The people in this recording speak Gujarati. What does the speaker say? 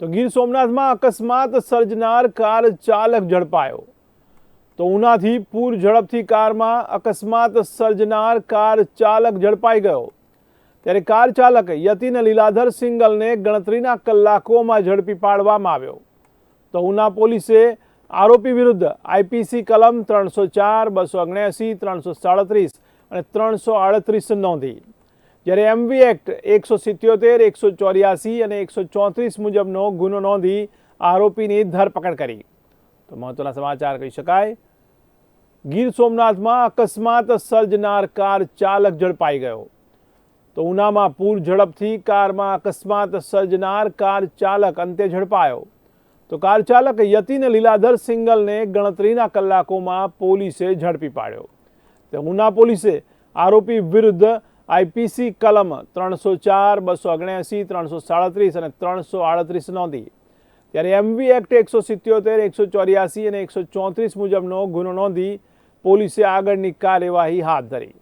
તો ગીર સોમનાથમાં અકસ્માત સર્જનાર કાર ચાલક ઝડપાયો. તો ઉનાથી પૂર ઝડપથી કારમાં અકસ્માત સર્જનાર કાર ચાલક ઝડપાઈ ગયો. ત્યારે કાર ચાલક યતિન લીલાધર સિંગલને ગણતરીના કલાકોમાં ઝડપી પાડવામાં આવ્યો. તો ઉના પોલીસે આરોપી વિરુદ્ધ આઈપીસી કલમ ત્રણસો ચાર, બસો ઓગણ્યાસી ત્રણસો સાડત્રીસ અને ત્રણસો આડત્રીસ નોંધી. જ્યારે એમવી એક્ટ એકસો સિત્યોતેર, એકસો ચોર્યાસી અને એકસો ચોત્રીસ મુજબનો ગુનો નોંધી આરોપીની ધરપકડ કરી. તો મહત્વના સમાચાર કહી શકાય. ગીર સોમનાથમાં અકસ્માત સર્જનાર કાર ચાલક ઝડપાઈ ગયો. તો ઉનામાં પૂર ઝડપથી કારમાં અકસ્માત સર્જનાર કાર ચાલક અંતે ઝડપાયો. તો કાર ચાલક યતિન લીલાધર સિંગલને ગણતરીના કલાકોમાં પોલીસે ઝડપી પાડ્યો. તો ઉના પોલીસે આરોપી વિરુદ્ધ આઈપીસી કલમ ત્રણસો ચાર, બસો ઓગણ્યાસી ત્રણસો સાડત્રીસ અને ત્રણસો આડત્રીસ નોંધી. ત્યારે એમવી એક્ટ એકસો સિત્યોતેર, એકસો ચોર્યાસી અને એકસો ચોત્રીસ મુજબનો ગુનો નોંધી પોલીસે આગળની કાર્યવાહી હાથ ધરી.